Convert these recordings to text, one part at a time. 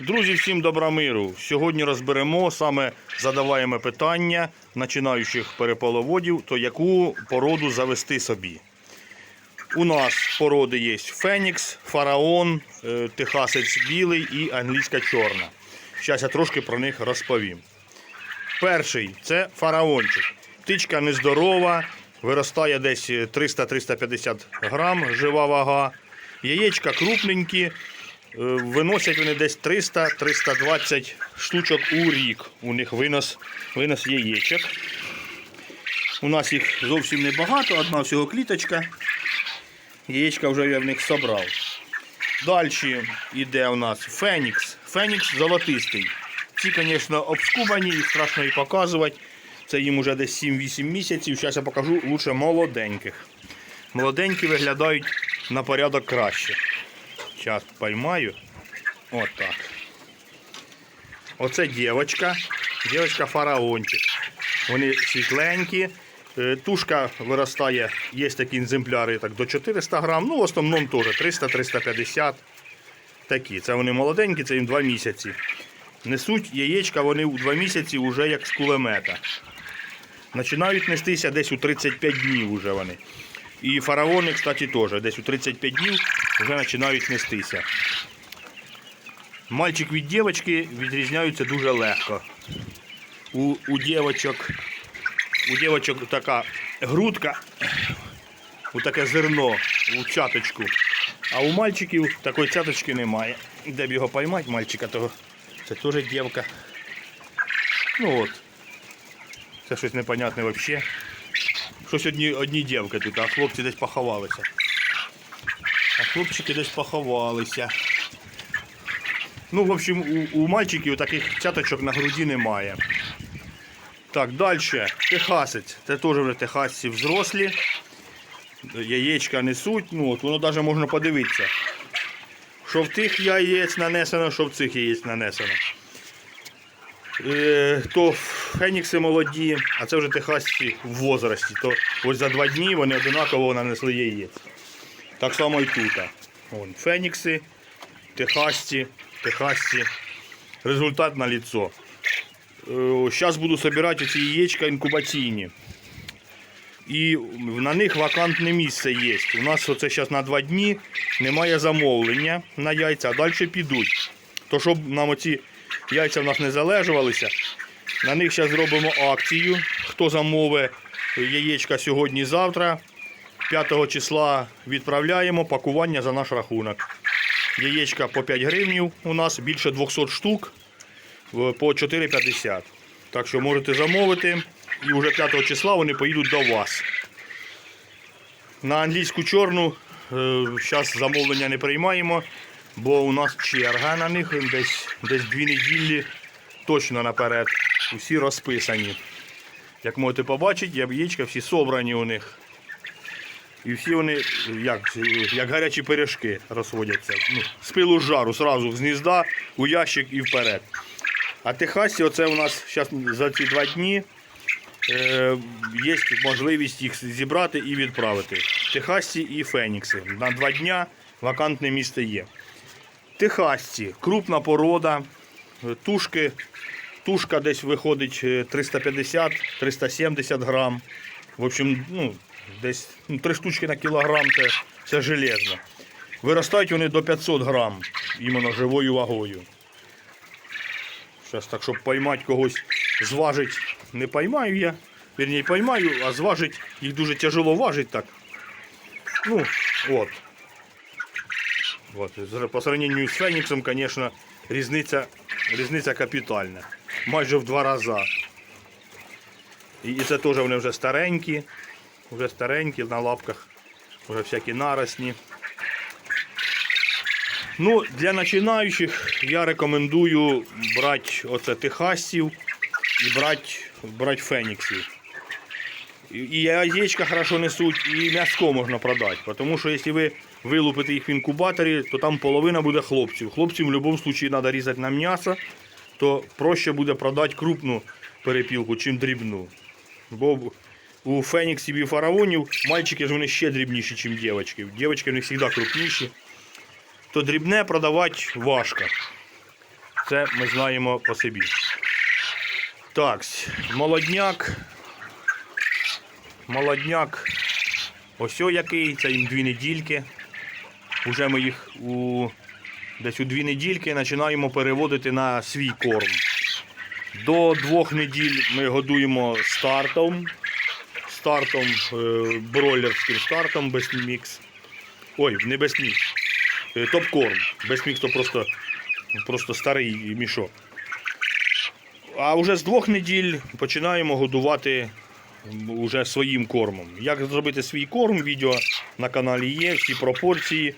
Друзі, всім добра миру. Сьогодні розберемо саме задаваємо питання починаючих переполоводів, то яку породу завести собі. У нас породи є Фенікс, Фараон, е, Техасець білий і англійська чорна. Зараз я трошки про них розповім. Перший це фараончик. Птичка нездорова, виростає десь 300-350 грам, жива вага. Яєчка крупненькі, виносять вони десь 300-320 штучок у рік. У них винос, винос яєчок. У нас їх зовсім небагато, одна всього кліточка. Яєчка вже я в них собрав. Далі йде у нас Фенікс. Фенікс золотистий. Ці, звісно, обскубані, їх страшно і показувати. Це їм уже десь 7-8 місяців. Зараз я покажу лучше молоденьких. Молоденькі виглядають на порядок краще. Зараз поймаю. От так. Оце дівчинка. Дівчинка фараончик. Вони світленькі. Е, Тушка виростає, є такі екземпляри так, до 400 грам, ну в основному теж 300-350. Такі. Це вони молоденькі, це їм 2 місяці. Несуть яєчка вони у 2 місяці вже як з кулемета. Починають нестися десь у 35 днів вже вони. І фараони, кстати, теж десь у 35 днів вже починають нестися. Мальчик від дівчинки відрізняються дуже легко. У, у дівчинок у дівчинок така грудка, у таке зерно, у чаточку. А у мальчиків такої чаточки немає. Де б його поймати, мальчика того. Це теж дівка. Ну от. Це щось непонятне взагалі. Щось одні, одні дівки тут, а хлопці десь поховалися. А хлопчики десь поховалися. Ну, в общем, у, у мальчиків таких цяточок на груді немає. Так, далі. Техасець. Це теж вже техасці взрослі. Яєчка несуть. Ну, от воно навіть можна подивитися. Що в тих яєць нанесено, що в цих яєць нанесено. Е, то фенікси молоді, а це вже техасці в возрасті. То ось за два дні вони одинаково нанесли яєць. Так само і тут. Вон, фенікси, техасці, техасці. Результат на ліцо. Зараз буду збирати ці яєчка інкубаційні. І на них вакантне місце є. У нас оце зараз на два дні немає замовлення на яйця, а далі підуть. То щоб нам оці яйця в нас не залежувалися, на них зараз зробимо акцію. Хто замовить яєчка сьогодні-завтра, 5 числа відправляємо пакування за наш рахунок. Яєчка по 5 гривнів у нас більше 200 штук по 4,50. Так що можете замовити. І вже 5 числа вони поїдуть до вас. На англійську чорну зараз замовлення не приймаємо, бо у нас черга на них десь, десь 2 неділі точно наперед. Усі розписані. Як можете побачити, яєчка всі собрані у них. І всі вони як, як гарячі пиріжки розходяться. Ну, з пилу жару, зразу з гнізда у ящик і вперед. А Техасі, оце у нас зараз за ці два дні е, є можливість їх зібрати і відправити. Техасці і Фенікси. На два дня вакантне місце є. Техасці крупна порода, тушки, тушка десь виходить е, 350-370 грам. В общем, ну, десь ну, три штучки на кілограм це, це железно. Виростають вони до 500 грам іменно живою вагою. Зараз так, щоб поймати когось, зважить, не поймаю я. Вірні, поймаю, а зважить їх дуже тяжело важить так. Ну, от. От. По сравнению з Феніксом, звісно, різниця, різниця капітальна. Майже в два рази. І, це теж вони вже старенькі, вже старенькі на лапках, вже всякі наросні. Ну, для починаючих я рекомендую брати оце техасців і брати, брати феніксів. І яєчка хорошо несуть, і м'яско можна продати. Тому що якщо ви вилупите їх в інкубаторі, то там половина буде хлопців. Хлопців в будь-якому випадку треба різати на м'ясо, то проще буде продати крупну перепілку, чим дрібну. Бо у феніксів і фараонів мальчики ж вони ще дрібніші, ніж дівчатки. Дівчатки в них завжди крупніші то дрібне продавати важко. Це ми знаємо по собі. Так, молодняк. Молодняк. Ось який, це їм дві недільки. Уже ми їх у десь у дві недільки починаємо переводити на свій корм. До двох неділь ми годуємо стартом. Стартом, е, бройлерським стартом без. Ой, не без мікс. Е, Топ-корм. Без мікс то просто, просто старий мішок. А вже з двох неділь починаємо годувати уже своїм кормом. Як зробити свій корм, відео на каналі є, всі пропорції,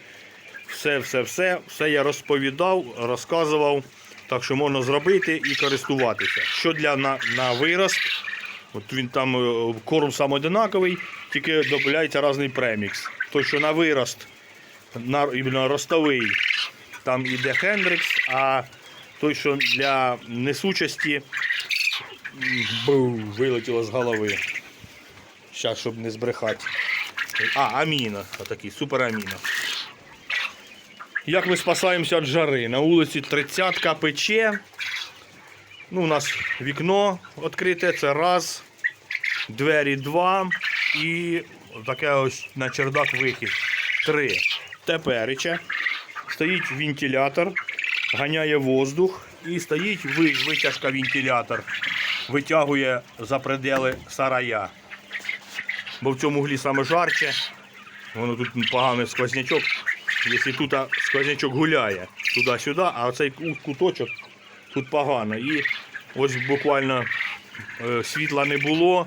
все, все, все, все я розповідав, розказував. Так що можна зробити і користуватися. Що для на, на вирост, от він там е, корм сам одинаковий, тільки додається різний премікс. Той, що на вирост, на іменно ростовий, там іде Хендрикс, а той, що для несучості, бу, вилетіло з голови. Зараз, щоб не збрехати. А, аміно. Отакий, супер аміно. Як ми спасаємося від жари? На вулиці 30 пече. Ну, у нас вікно відкрите, це раз, двері два і таке ось на чердак вихід. Три. Тепереча. Стоїть вентилятор, ганяє воздух і стоїть витяжка вентилятор. Витягує за предели сарая. Бо в цьому углі саме жарче. Воно тут поганий сквознячок. Якщо тут сквознячок гуляє туди-сюди, а оцей куточок тут погано. І ось буквально е, світла не було.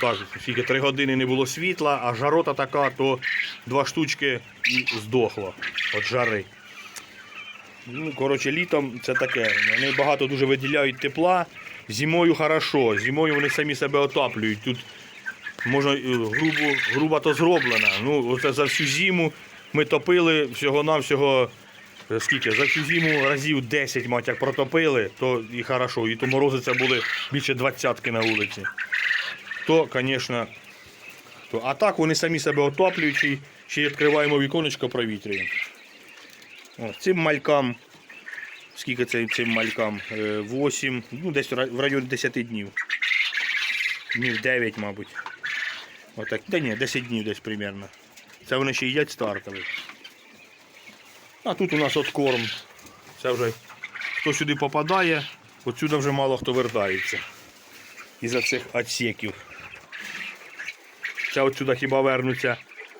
Так, скільки три години не було світла, а жарота така, то два штучки і здохло від жари. Ну, коротше, літом це таке. Вони багато дуже виділяють тепла. Зимою хорошо, зимою вони самі себе отаплюють. Тут можна е, грубо, грубо то зроблено. Ну, оце за всю зиму ми топили всього-навсього. е, Скільки? За всю зиму разів 10, мать, як протопили, то і хорошо. І то морози це були більше двадцятки на вулиці. То, звісно, то. А так вони самі себе отоплюють, ще й відкриваємо віконечко, провітрюємо. Цим малькам, скільки це цим малькам? 8, ну десь в в районі 10 днів. Днів 9, мабуть. Отак. Та ні, 10 днів десь примерно. Це вони ще їдять стартовий. А тут у нас от корм. Це вже хто сюди попадає, отсюди вже мало хто вертається. Із-за цих отсеків. Це отсюди хіба вернуться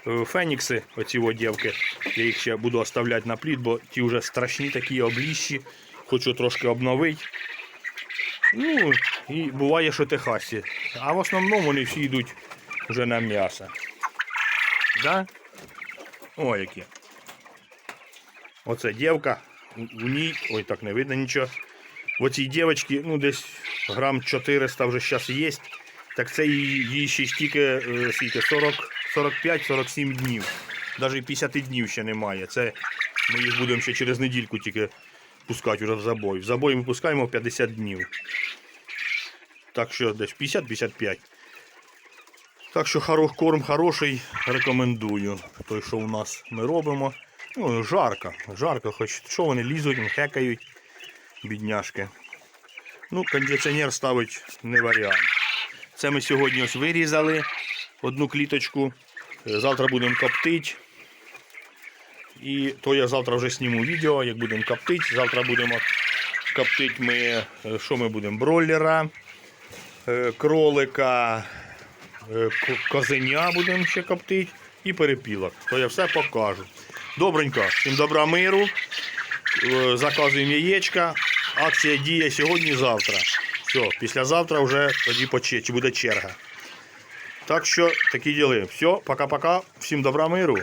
е, фенікси, оці от дівки. Я їх ще буду оставляти на плід, бо ті вже страшні такі обліщі. Хочу трошки обновити. Ну, і буває, що техасі. А в основному вони всі йдуть вже на м'ясо. Да? О, які. Оце дівка. У ній. Ой, так не видно нічого. В оцій дівчинці, ну десь грам 400 вже зараз є. Так це їй, ще ж тільки е, скільки, 40, 45-47 днів. Навіть 50 днів ще немає. Це ми їх будемо ще через недільку тільки пускати вже в забой. В забой ми пускаємо 50 днів. Так що десь 50-55. Так що хоро- корм хороший, рекомендую. Той, що у нас ми робимо. Ну, жарко, жарко, хоч що вони лізуть, хекають, бідняшки. Ну, кондиціонер ставить не варіант. Це ми сьогодні ось вирізали одну кліточку. Е, Завтра будемо коптити. І то я завтра вже зніму відео, як будемо коптити. Завтра будемо коптити ми, е, що ми будемо? Бройлера, е, кролика, козеня будемо ще коптити і перепілок. То я все покажу. Добренько, всім добра миру. Е, Заказуємо яєчка. Акція діє сьогодні-завтра. Все, післязавтра вже тоді поче, чи буде черга. Так що такі діли. Все, пока-пока. Всім добра миру.